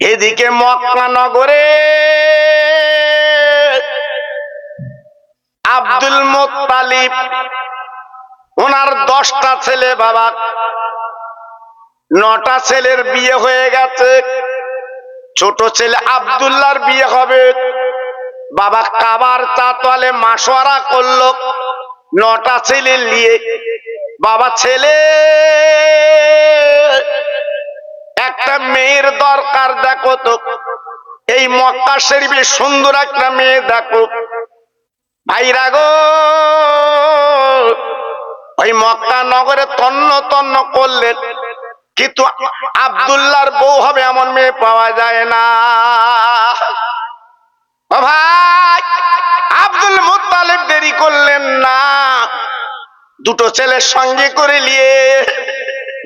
এদিকে মক্কা নগরে আব্দুল মোত্তালিব, ওনার দশটা ছেলে বাবা, নটা ছেলের বিয়ে হয়ে গেছে। ছোট ছেলে আবদুল্লার বিয়ে হবে। বাবা কাবার চাতলে মাসোয়ারা করল। নটা ছেলে নিয়ে বাবা ছেলে একটা মেয়ের দরকার, দেখো তো। এই মক্কা শরীফে সুন্দর একটা মেয়ে, দেখো। ভাইরা গো, ওই মক্কা নগরে তন্ন তন্ন করলেন, কিন্তু আবদুল্লাহর বউ হবে এমন মেয়ে পাওয়া যায় না। ভাই, আব্দুল মুত্তালিব দেরি করলেন না। দুটো ছেলের সঙ্গে করে নিয়ে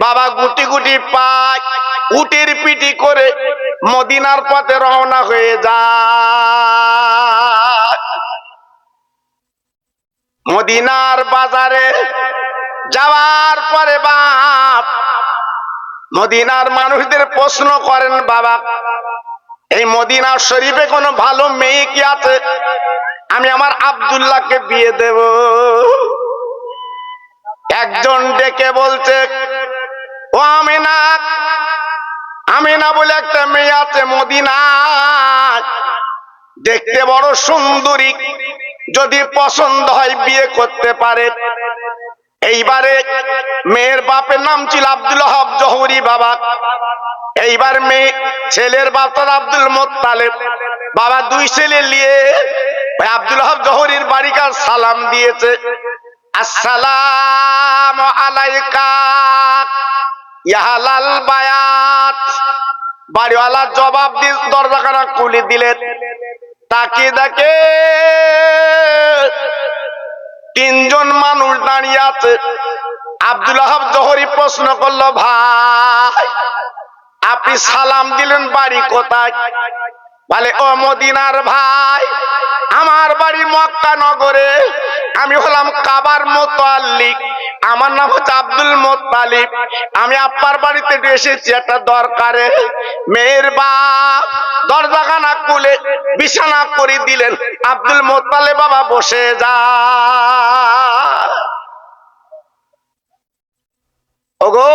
বাবা গুটি গুটি পায়। উটির পিটি করে মদিনার পথে রওনা হয়ে যায়। মদিনার বাজারে যাওয়ার পরে বাপ, মদিনার মানুষদের প্রশ্ন করেন, বাবা, এই মদিনার শরীফে কোনো ভালো মেয়ে কি আছে? আমি আমার আব্দুল্লাহকে বিয়ে দেব। একজন ডেকে বলছে, ও আমিনা আমিনা বলে একটা মেয়ে আছে মদিনা দেখতে বড় সুন্দরী, যদি পছন্দ হয় বিয়ে করতে পারে। এইবারে মেয়ের বাপের নাম ছিল আব্দুল হব জহুরি বাবা। এইবার মেয়ে, ছেলের বাপ তার আব্দুল মোত্তালেব। বাবা দুই ছেলে নিয়ে আব্দুল হব জহুরির বাড়িকার সালাম দিয়েছে। আসসালাম আলাইকা। ইয়াহালাল বায়াত। বাড়িওয়ালা জবাব দিয়ে দরজাখানা খুলে দিলেন তাকে দেখে তিনজন মানুষ দাঁড়িয়ে আছে। আব্দুল আহাব জহরি প্রশ্ন করল, ভাই, আপনি সালাম দিলেন বাড়ি কোথায়? বলে, ও মদিনার ভাই, আমার বাড়ি মক্কা নগরে। আমি হলাম কাবার মোতাল্লিক আমার নাম হচ্ছে আব্দুল মোত্তালিব। আমি আপ্পার বাড়িতে এসেছি, একটা দরকারে। মেয়ের বাপ দরজাখানা খুলে বিছানা করে দিলেন। আব্দুল মোত্তালে বাবা বসে যা ওগো!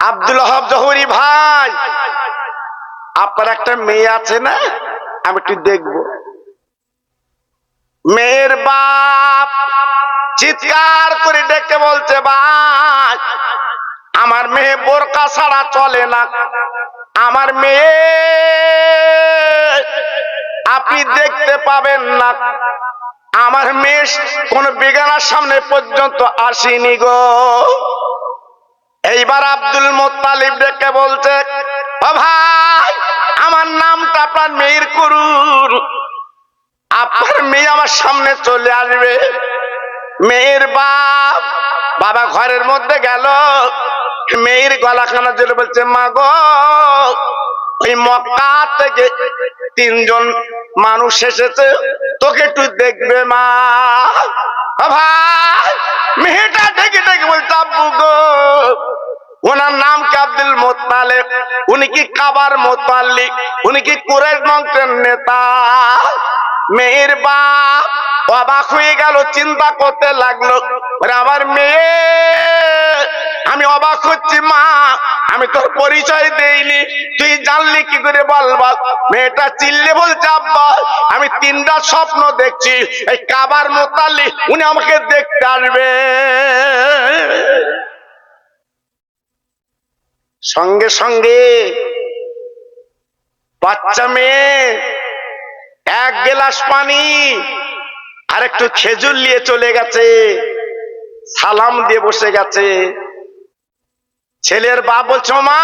আব্দুল হব জহুরি ভাই, আপনার একটা মেয়ে আছে না? আমি একটু দেখব। মেয়ের বাপ চিৎকার করে ডেকে বলছে, ভাই, আমার মেয়ে বোরকা ছাড়া চলে না। আমার মেয়ে আপনি দেখতে পাবেন না। আমার মেয়ে কোন বেগানার সামনে পর্যন্ত আসেনি গো। এইবার আব্দুল মোত্তালিব ডেকে বলছে, ও ভাই, আমার নামটা আপনার মেয়ের করুন আপনার মেয়ে আমার সামনে চলে আসবে। মেয়ের বাপ বাবা ঘরের মধ্যে গেল। মেয়ের গলাখানা জেলে বলছে, মা গো, ওই মক্কা থেকে তিনজন মানুষ এসেছে, তোকে একটু দেখবে মা। ভাই, মেয়েটা ডেকে ডেকে বলছে, আব্বু গো, ওনার নাম কি আব্দুল মোত্তালেব? উনি কি কাবার মোত্তালিক উনি কি কুরাইশ বংশের নেতা? মেয়ের বাপ অবাক হয়ে গেল, চিন্তা করতে লাগল। আমার মেয়ে, আমি অবাক হচ্ছি, মা, আমি তোর পরিচয় দেইনি। তুই জানলি কি করে বল বল মেয়েটা চিল্লে বলছে, আব্বা, আমি তিনটা স্বপ্ন দেখছি, এই কাবার মোতালি উনি আমাকে দেখতে আসবে। সঙ্গে সঙ্গে বাচ্চা মেয়ে এক গেলাস পানি আর একটু খেজুর নিয়ে চলে গেছে, সালাম দিয়ে বসে গেছে। ছেলের বাপ বলছো, মা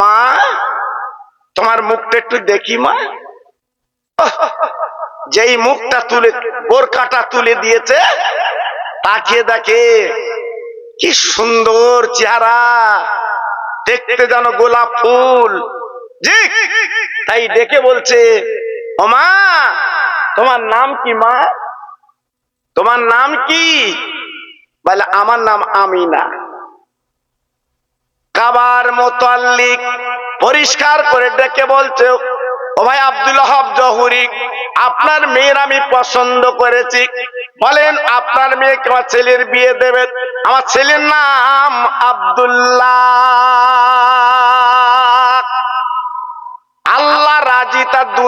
মা, তোমার মুখটা একটু দেখি, মা। যেই মুখটা তুলে বোরকাটা তুলে দিয়েছে, তাকিয়ে দেখে কি সুন্দর চেহারা, দেখতে যেন গোলাপ ফুল। জি। তাই ডেকে বলছে, ও মা, তোমার নাম কি মা? তোমার নাম কি? বলে, আমার নাম আমিনা। বাবার মোতাল্লিক পরিষ্কার করে ডেকে বলছে, ও ভাই আব্দুল হব জহুরি, আপনার মেয়ের আমি পছন্দ করেছি। বলেন, আপনার মেয়েকে আমার ছেলের বিয়ে দেবেন আমার ছেলের নাম আব্দুল্লাহ।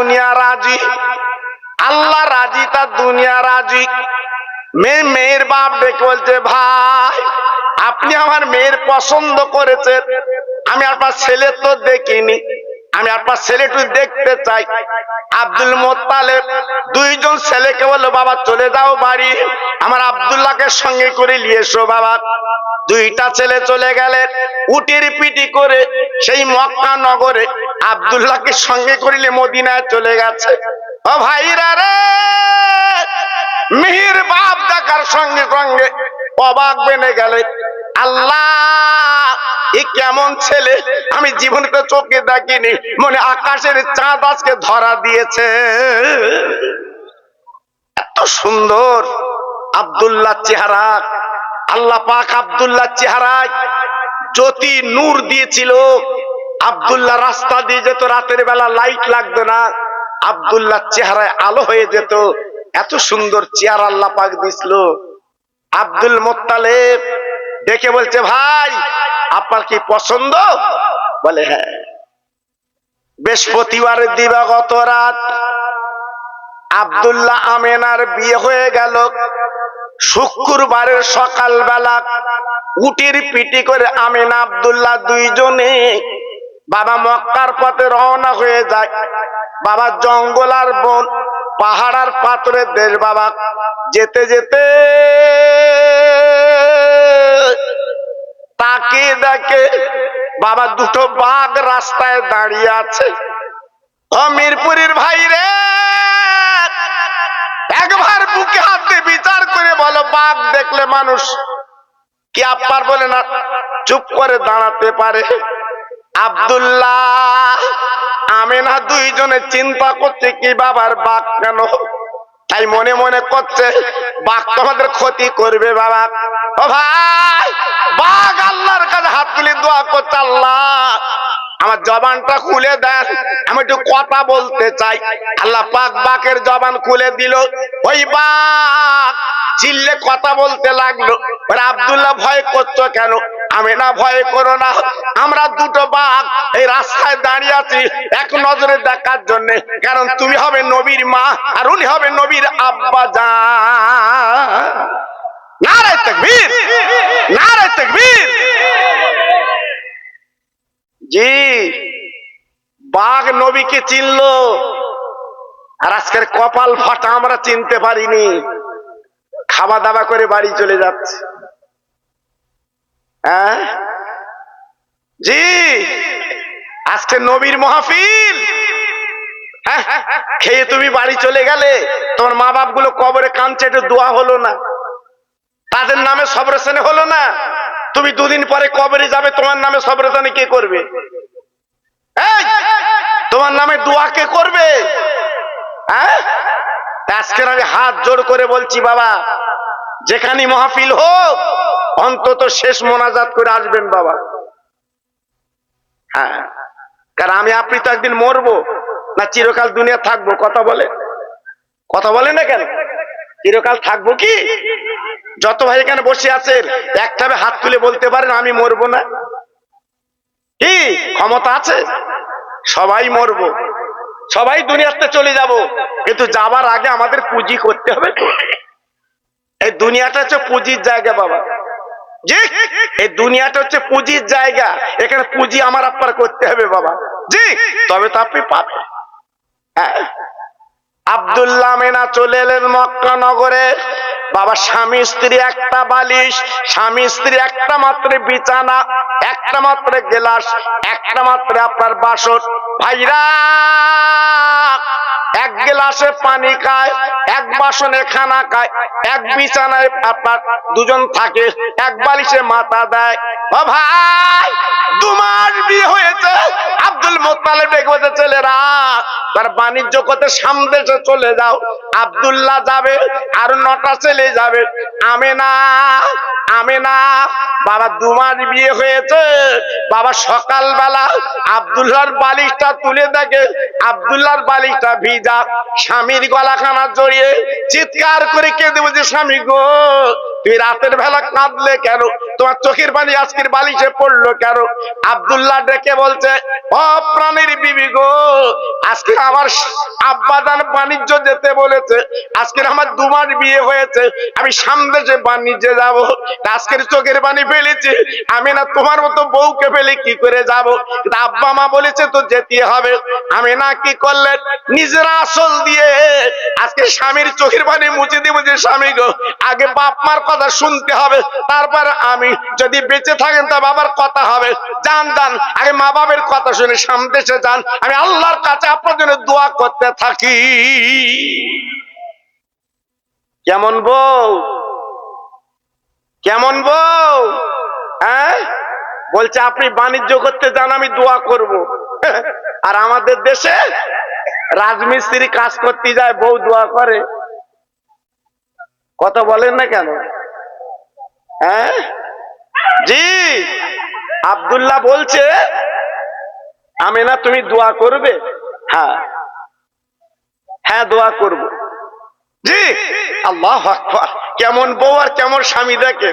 দুনিয়া রাজি? আল্লাহ রাজি, তার দুনিয়া রাজি। মেয়ে, মেয়ের বাপ ডেকে বলছে, ভাই, আপনি আমার মেয়ের পছন্দ করেছেন। আমি আপনার ছেলে তো দেখিনি। আমি আপনার ছেলেটু দেখতে চাই। আব্দুল মোত্তালেব দুইজন ছেলেকে বলল, বাবা, চলে যাও বাড়ি। আমার আব্দুল্লাহকে সঙ্গে করে নিয়ে এসো, বাবা। দুইটা ছেলে চলে গেলে উটির পিটি করে সেই মক্কা নগরে আব্দুল্লাহকে সঙ্গে করিলে মদিনায় চলে গেছে। ও ভাইরা রে, মিহির বাপ দেখার সঙ্গে সঙ্গে অবাক বেনে গেলে, আল্লাহ, এ কেমন ছেলে? আমি জীবনে তো চোখে দেখিনি, মনে আকাশের চাঁদ আজকে ধরা দিয়েছে। এত সুন্দর আব্দুল্লাহ চেহারা। আল্লাহ পাক আব্দুল্লাহ চেহারায় জ্যোতি নূর দিয়েছিল। আব্দুল্লাহ রাস্তা দিয়ে যেত, রাতের বেলা লাইট লাগতো না। আব্দুল্লাহ চেহারায় আলো হয়ে যেত। এত সুন্দর চেহারা আল্লাহ পাক দিছিল। আব্দুল মোত্তালেব দেখে বলছে, ভাই, আপনার কি পছন্দ? বলে হ্যাঁ। বৃহস্পতিবারের দিবাগত রাত। আব্দুল্লাহ আমেনার বিয়ে হয়ে গেল। শুক্রবারের সকালবেলা উটির পিটি করে আমিন আব্দুল্লাহ দুইজনে বাবা মক্কার পথে রওনা হয়ে যায়। বাবা জঙ্গল আর বন, পাহাড় আর পাথরের দেশ বাবা। যেতে যেতে তাকে দেখে বাবা দুটো বাঘ রাস্তায় দাঁড়িয়ে আছে। ও মিরপুরের একবার বুকে হাত বিচার বলো বাঘ দেখলে মানুষ কি আপার বলে না, চুপ করে দাঁড়াতে পারে? আব্দুল্লাহ আমেনা দুইজনে চিন্তা করছে কি বাবার বাঘ কেন? তাই মনে মনে করছে, বাঘ তো আমাদের ক্ষতি করবে বাবা। ও ভাই, বাঘ আল্লাহর কাছে হাত তুলে দোয়া করছে আল্লাহ। আমার জবানটা খুলে দেন, আমি একটু কথা বলতে চাই। আল্লাহ পাক বাকের জবান খুলে দিল। ওই বাঘ চিল্লে কথা বলতে লাগল। আব্দুল্লাহ, ভয় করছ কেন? আমি না, ভয় করো না। আমরা দুটো বাঘ এই রাস্তায় দাঁড়িয়ে আছি, এক নজরে দেখার জন্য। কারণ তুমি হবে নবীর মা, আর উনি হবে নবীর আব্বা জান। নারায় তকবীর নারায় তকবীর। জি, বাঘ নবীকে চিনলো। আর আজকের কপাল ফাটা আমরা চিনতে পারিনি। খাওয়া দাওয়া করে বাড়ি চলে যাচ্ছে। হ্যাঁ? জি। আজকে নবীর মহাফিল। হ্যাঁ, খেয়ে তুমি বাড়ি চলে গেলে তোমার মা বাপগুলো কবরে কাঁদছে একটু দোয়া হলো না। তাদের নামে সবরেশনে হলো না। তুমি দুদিন পরে কবরে যাবে তোমার নামে সবরেশনে কে করবে? তোমার নামে দোয়া কে করবে? হ্যাঁ? আজকে আমি হাত জোড় করে বলছি, বাবা যেখানে মহাফিল হোক, অন্তত শেষ মোনাজাত করে আসবেন, বাবা। হ্যাঁ কারণ আমি আপনি তো একদিন মরবো, না চিরকাল দুনিয়া থাকব, কথা বলে? কথা বলে না কেন? চিরকাল থাকব কি? যত ভাই এখানে বসে আছেন একটাবে হাত তুলে বলতে পারেন, আমি মরবো না। কি, ক্ষমতা আছে? সবাই মরবো। সবাই দুনিয়াতে চলে যাব। কিন্তু যাবার আগে আমাদের পুঁজি করতে হবে এই দুনিয়াটা হচ্ছে পুঁজির জায়গা বাবা। এই দুনিয়াটা হচ্ছে পুঁজির জায়গা। এখানে পুঁজি আমার আপনার করতে হবে বাবা। জি? তবে তো আপনি পাবেন। হ্যাঁ। আব্দুল্লাহ মেনা চলে এলেন মক্কা নগরে। বাবা, স্বামী, স্ত্রী, একটা বালিশ, স্বামী, স্ত্রী, একটা মাত্র বিছানা, একটা মাত্র গেলাস, একটা মাত্র আপনার বাসন। ভাইরা, এক গেলাসে পানি খায়, এক বাসনে খানা খায়, এক বিছানায় আপনার দুজন থাকে, এক বালিশে মাথা দেয়। ভাই দু বিয়ে হয়েছে। আব্দুল মোত্তালেব ডেকে ছেলেরা, তার বাণিজ্য করতে সামদেশে চলে যাও। আব্দুল্লাহ যাবে, আর নটা ছেলে যাবে। আমেনা আমেনা, বাবা দুমার বিয়ে হয়েছে। বাবা সকালবেলা আব্দুল্লাহর বালিশটা তুলে দেখে, আব্দুল্লাহর বালিশটা ভিজা। স্বামীর গলাখানা জড়িয়ে চিৎকার করে কেঁদে বলছে, স্বামী গো তুই রাতের বেলা কাঁদলে কেন? তোমার চোখের পানি আজকের বালিশে পড়ল কেন? আব্দুল্লাহ ডেকে বলছে, ও প্রাণীর বিবি গো, আজকে আমার আব্বাদান বাণিজ্য যেতে বলেছে আজকের আমার দুমার বিয়ে হয়েছে, আমি সামনে যে বাণিজ্যে যাব, আজকের চোখের পানি ফেলেছি, আমি না তোমার মতো বউকে ফেলে কি করে যাব? কিন্তু আব্বা মা বলেছে, তো যেতে হবে। আমি না কি করলেন নিজের আসল দিয়ে আজকে স্বামীর চোখের পানি মুছে দিব যে স্বামী গো, আগে বাপ মার কথা শুনতে হবে, তারপর আমি যদি বেঁচে থাকেন তা বাবার কথা হবে। যান যান, আগে মা বাবার কথা শুনে সামদেশে যান। আমি আল্লাহর কাছে আপনার জন্য দোয়া করতে থাকি। কেমন বউ? কেমন বউ? হ্যাঁ? বলছে, আপনি বাণিজ্য করতে যান, আমি দোয়া করব। আর আমাদের দেশে রাজমিস্ত্রি কাজ করতে যায়, বউ দোয়া করে। কথা বলেন না কেন? হ্যাঁ? জি, আবদুল্লাহ বলছে আমি না তুমি দোয়া করবে? হ্যাঁ। হ্যাঁ দোয়া করব। জি, আল্লাহ আকবার। কেমন বউ আর কেমন স্বামী দেখে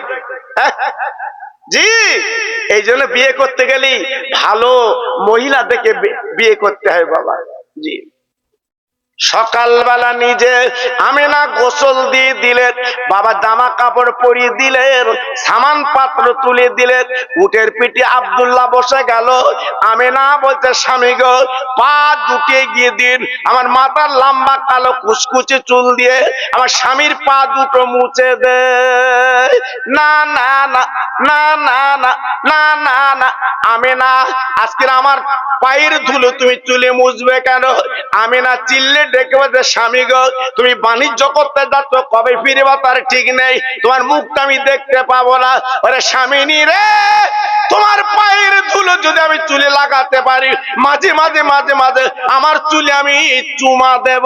হ্যাঁ? জি, এই জন্য বিয়ে করতে গেলে ভালো মহিলা দেখে বিয়ে করতে হয় বাবা। জি। সকালবেলা নিজে আমি না গোসল দিয়ে দিলেন, বাবা জামা কাপড় পরিয়ে দিলেন, সামান পাত্র তুলে দিলেন, উটের পিঠে আব্দুল্লাহ বসে গেল। আমি না বলতে স্বামী গো, পা দুটিয়ে গিয়ে দিন, আমার মাথার লম্বা কালো কুচকুচে চুল দিয়ে, আমার স্বামীর পা দুটো মুছে দে। না না না না না না না না আমি না আজকের আমার পায়ের ধুলো তুমি চুলে মুছবে কেন? আমি না চিল্লে স্বামী গো, তুমি বাণিজ্য করতে যাচ্ছ, কবে ফিরবা? তার ঠিক নেই। তোমার মুখটা আমি দেখতে পাবো না। ওরে রে, তোমার পায়ের ধুলো যদি আমি চুলে লাগাতে পারি, মাঝে মাঝে মাঝে মাঝে আমার চুলে আমি চুমা দেব।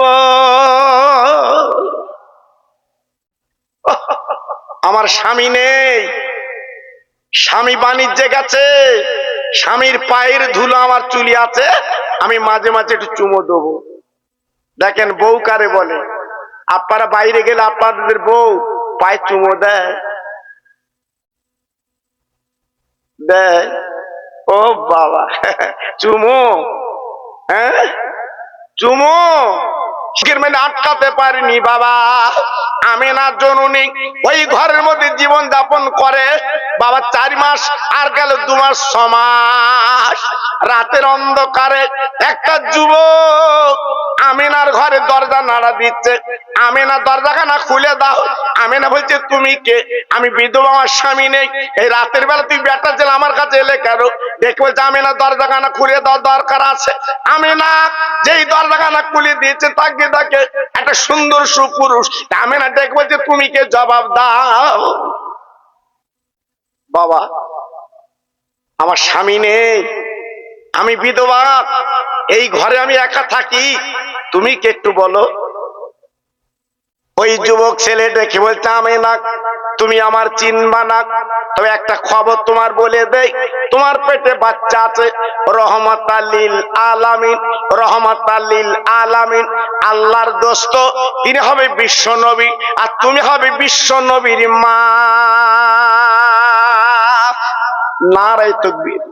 আমার স্বামী নেই। স্বামী বাণিজ্যে গেছে। স্বামীর পায়ের ধুলো আমার চুলি আছে। আমি মাঝে মাঝে একটু চুমো দেবো। দেখেন বউ কারে বলে? আপনারা বাইরে গেলে আপনাদের বউ পায়ে চুমো দেয়। ও বাবা, চুমো হ্যাঁ? চুমো! আটকাতে পারিনি বাবা। আমি না জননী, ওই ঘরের মধ্যে জীবন যাপন করে। বাবা, চার মাস আর গেল দু মাস সমাস রাতের অন্ধকারে একটা যুবক আমিনার ঘরে দরজা নাড়া দিচ্ছে। আমিনা, দরজাখানা খুলে দাও। আমিনা বলছে, তুমি কে? আমি বিধবা, আমার স্বামী নেই। এই রাতের বেলা তুই বেটা ছেলে আমার কাছে এলে কেন? দেখে বলছে, আমিনা, দরজাখানা খুলে দাও দরকার আছে। আমিনা যেই দরজাখানা খুলে দিয়েছে, তাকে তাকে একটা সুন্দর সুপুরুষ। আমি না দেখব যে তুমি কে? জবাব দাও। বাবা, আমার স্বামী নেই। আমি বিধবা। এই ঘরে আমি একা থাকি। তুমি কে একটু বলো? ওই যুবক ছেলে দেখে বলছে? আমি না, তুমি আমার চিনবা না। তবে একটা খবর তোমার বলে দেই। তোমার পেটে বাচ্চা আছে। রহমত আল্লিল আলামিন রহমত আল্লিল আলামিন, আল্লাহর দোস্ত। তিনি হবে বিশ্ব নবী, আর তুমি হবে বিশ্ব নবীর মা। নারাই তকবীর।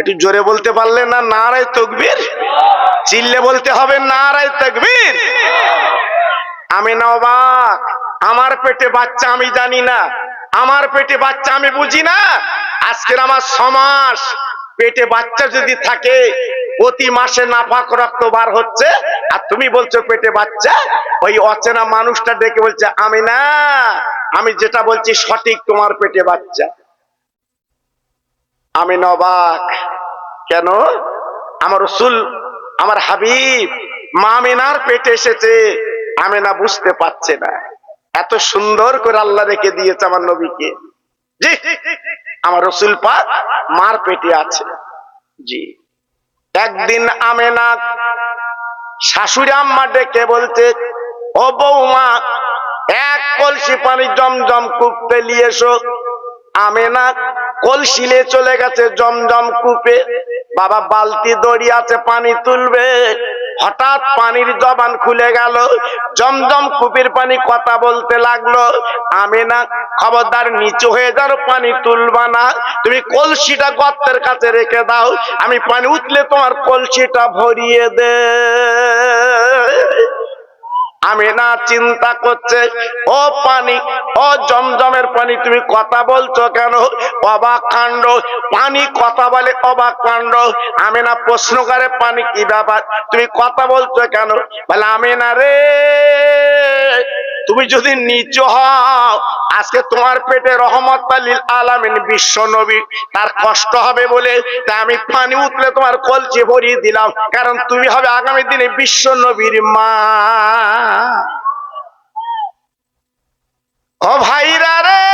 একটু জোরে বলতে পারলে না? নারায় তকবীর? চিল্লে বলতে হবে নারায় তকবীর। আমি না অবাক আমার পেটে বাচ্চা আমি জানি না। আমার পেটে বাচ্চা আমি বুঝি না। আজকের আমার সমাস পেটে বাচ্চা যদি থাকে, প্রতি মাসে নাপাক রক্ত বার হচ্ছে। আর তুমি বলছো পেটে বাচ্চা? ওই অচেনা মানুষটা ডেকে বলছে, আমি না। আমি যেটা বলছি সঠিক তোমার পেটে বাচ্চা। আমি নবাক কেন? আমার রসুল, আমার হাবিব মামিনার পেটে এসেছে। আমি না বুঝতে পারছে না। এত সুন্দর করে আল্লাহ রেখে দিয়েছে আমার নবীকে। আমার রসুল পাক মার পেটে আছে। জি। একদিন আমেনা শাশুড়ি আম্মা ডেকে বলছে, ও বৌমা, এক কলসি পানি জমজম কূপতে নিয়ে এসো। আমেনা কলসিলে চলে গেছে জমজম কূপে। বাবা বালতি দড়ি আছে, পানি তুলবে। হঠাৎ পানির জবান খুলে গেল। জমজম কূপের পানি কথা বলতে লাগল। আমি না খবরদার নিচু হয়ে যাও পানি তুলবা না। তুমি কলসিটা গর্তের কাছে রেখে দাও। আমি পানি উঠলে তোমার কলসিটা ভরিয়ে দে। আমি না চিন্তা করছে, ও পানি, ও জমজমের পানি, তুমি কথা বলছো কেন? অবাক কাণ্ড, পানি কথা বলে অবাক কাণ্ড। আমি না প্রশ্ন করে পানি কি ব্যাপার? তুমি কথা বলছো কেন? বলে, আমি না রে। তুমি যদি নিচু হও, আজকে তোমার পেটে রহমত আলীল আলামিন বিশ্ব নবী। তার কষ্ট হবে বলে তাই আমি পানি উঠলে তোমার কলচে ভরিয়ে দিলাম। কারণ তুমি হবে আগামী দিনে বিশ্ব নবীর মা। ও ভাইরা রে!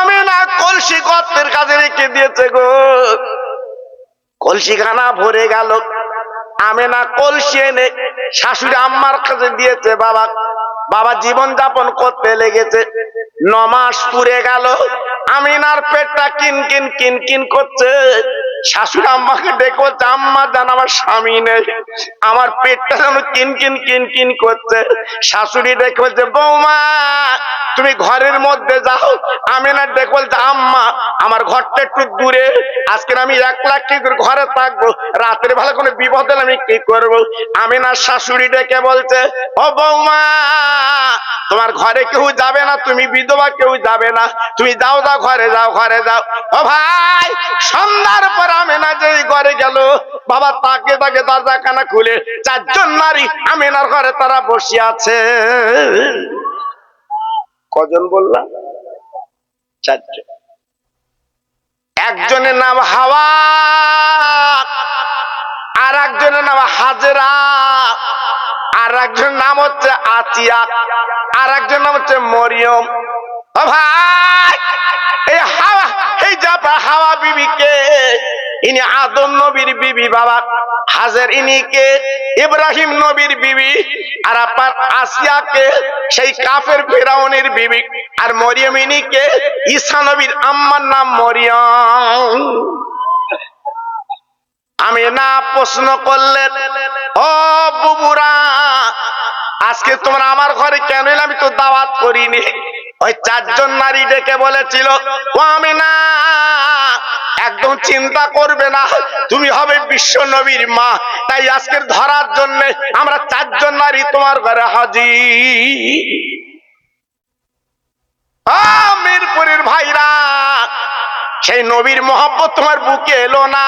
আমি না কলসি গর্তের কাছে রেখে দিয়েছে গো। কলসি খানা ভরে গেল। আমি না কলসি এনে শাশুড়ি আম্মার কাছে দিয়েছে, বাবা বাবা জীবন যাপন করতে লেগেছে। নমাস পুরে গেল, আমিনার পেটটা কিন কিন কিন কিন করছে। শাশুড়ি আম্মাকে ডেকে বলছে আম্মা জান আমার স্বামী নেই। আমার পেটটা যেন কিন কিন কিন কিন করছে। শাশুড়ি ডেকে বলছে বৌমা, তুমি ঘরের মধ্যে যাও। আমিনার ডেকে বলছে আম্মা, আমার ঘরটা একটু দূরে। আজকে আমি এক লাখ কি করে ঘরে থাকব। রাতের বেলা কোনো বিপদ হলে আমি কি করব? আমিনার শাশুড়ি ডেকে বলছে, ও বৌমা, তোমার ঘরে কেউ যাবে না, তুমি বিধবা কেউ যাবে না। তুমি যাও যাও, ঘরে যাও ঘরে যাও। ও ভাই, সন্ধ্যার পর আমেনা যেই ঘরে গেল, বাবা তাকে তাকে দরজা খানা খুলে, চারজন নারী আমেনার ঘরে তারা বসে আছে। কজন বললাম? চারজন। একজনের নাম হাওয়া, আর একজনের নাম হাজরা, আর একজনের নাম হচ্ছে আতিয়া, আর একজনের নাম হচ্ছে মরিয়ম। ভাই, এই হাওয়া, এই যাপা হাওয়া বিবিকে ইনি আদম নবীর বিবি বাবা, হাজার ইনিকে ইব্রাহিম নবীর বিবি, আর আপনার আসিয়াকে সেই কাফের ফেরাউনের বিবি, আর মরিয়ম ইনিকে ঈসা নবীর আম্মার নাম মরিয়ম। আমি না প্রশ্ন করলেন ও বুবুরা, আজকে তোমরা আমার ঘরে কেন আমি তো দাওয়াত করিনি? ওই চারজন নারী ডেকে বলেছিল আমি না একদম চিন্তা করবে না তুমি হবে বিশ্ব নবীর মা। তাই আজকের ধরার জন্য আমরা চারজন নারী তোমার ঘরে আহ, মিরপুরের ভাইরা সেই নবীর মহব্বত তোমার বুকে এলো না।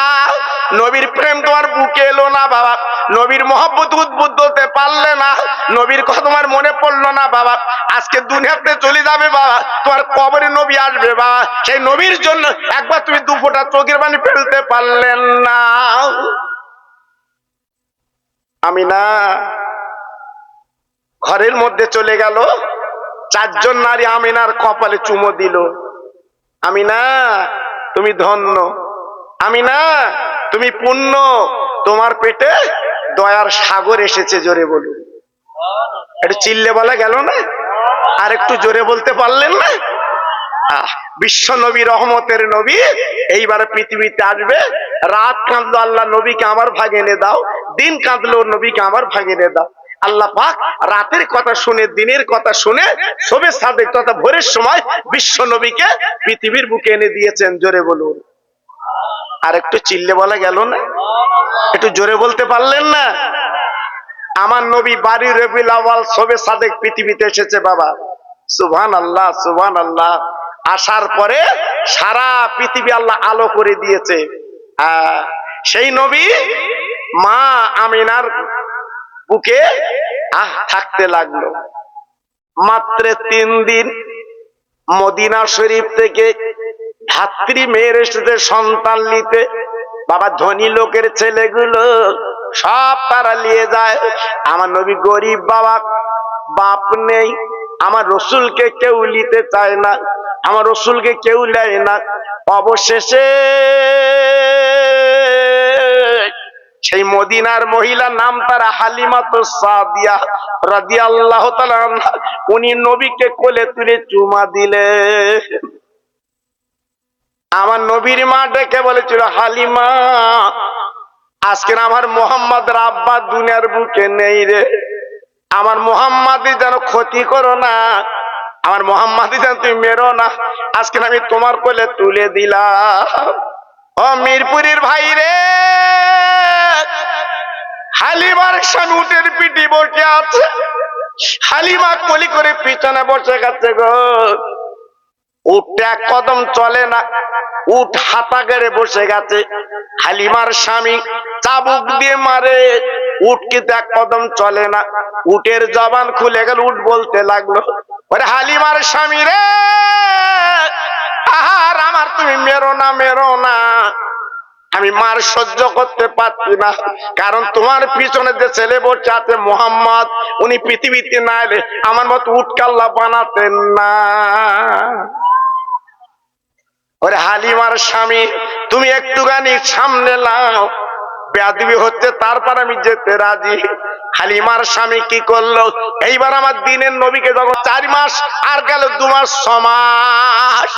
নবীর প্রেম তোমার বুকে এলো না, বাবা। নবীর মহব্বত উদ্বুদ্ধ হতে পারলে না, নবীর কথা তোমার মনে পড়ল না, বাবা। আজকে দুনিয়াতে চলে যাবে, বাবা। তোমার কবরে নবী আসবে, বাবা। সেই নবীর জন্য একবার তুমি দু ফোঁটা চোখের পানি ফেলতে পারলেন না। আমি না ঘরের মধ্যে চলে গেল। চারজন নারী আমিনার কপালে চুমো দিল। আমি না, তুমি ধন্য। আমি না তুমি পুণ্য, তোমার পেটে দয়ার সাগর এসেছে, জোরে বলুন। একটু চিল্লে বলা গেল না? আর একটু জোরে বলতে পারলেন না? বিশ্ব নবী, রহমতের নবী, এইবার পৃথিবীতে আসবে। রাত কাঁদলো, আল্লাহ নবীকে আমার ভাগে এনে দাও। দিন কাঁদলো, নবীকে আমার ভাগে এনে দাও। আল্লাহ পাক রাতের কথা শুনে, দিনের কথা শুনে সবে সাদেক তথা ভোরের সময় বিশ্ব নবীকে পৃথিবীর বুকে এনে দিয়েছেন, জোরে বলুন। আর একটু চিল্লে বলা গেল না? একটু জোরে বলতে পারলেন না? আমার নবী বাড়ি রবিল আওয়াল সবে সাদেক পৃথিবীতে এসেছে বাবা। সুভান আল্লাহ সুভান আল্লাহ আসার পরে সারা পৃথিবী আল্লাহ আলো করে দিয়েছে। সেই নবী মা আমিনার বুকে আহ থাকতে লাগল। মাত্র তিন দিন মদিনা শরীফ থেকে ধাত্রী মেয়ের এসেছে সন্তান নিতে বাবা ধনী লোকের ছেলেগুলো সব তারা নিয়ে যায়। আমার নবী গরিব বাবা, বাপ নেই। আমার রসুলকে কেউ নিতে চায় না। আমার রসুলকে কেউ নেয় না। অবশেষে সেই মদিনার মহিলা নাম তারা হালিমাত সাদিয়া রাদিয়াল্লাহু তাআলা উনি নবীকে কোলে তুলে চুমা দিলে আমার নবীর মা ডেকে বলেছিল, হালিমা আজকে আমার মোহাম্মদ রাব্বা দুনিয়ার বুকে নেই রে। আমার মোহাম্মদ যেন ক্ষতি করো না, আমার মোহাম্মদ যেন তুমি মেরো না, আজকে আমি তোমার কোলে তুলে দিলাম। ও মিরপুরের ভাই রে, হালিমার স্বামী উটের পিটি বসে আছে। হালিমা কলি করে পিছনে বসে গেছে গো। উঠটা এক কদম চলে না। উঠ হাতা গেড়ে বসে গেছে। হালিমার স্বামী চাবুক দিয়ে মারে। এক কদম চলে না। উটের জবান খুলে গেল, উঠ বলতে লাগল, ওরে হালিমার স্বামী রে! আহার আমার, তুমি মেরো না মেরো না। আমি মার সহ্য করতে পারছি না। কারণ তোমার পিছনে যে ছেলে বসে আছে মোহাম্মদ, উনি পৃথিবীতে না এলে আমার মতো উটকাল্লা বানাতেন না। ওরে হালিমার স্বামী, তুমি একটুখানি সামনে লাও বেয়াদবি হচ্ছে, তারপর আমি যেতে রাজি। হালিমার স্বামী কি করল? এইবার আমার দিনের নবীকে যখন চার মাস আর গেল, দু মাস, ছ মাস।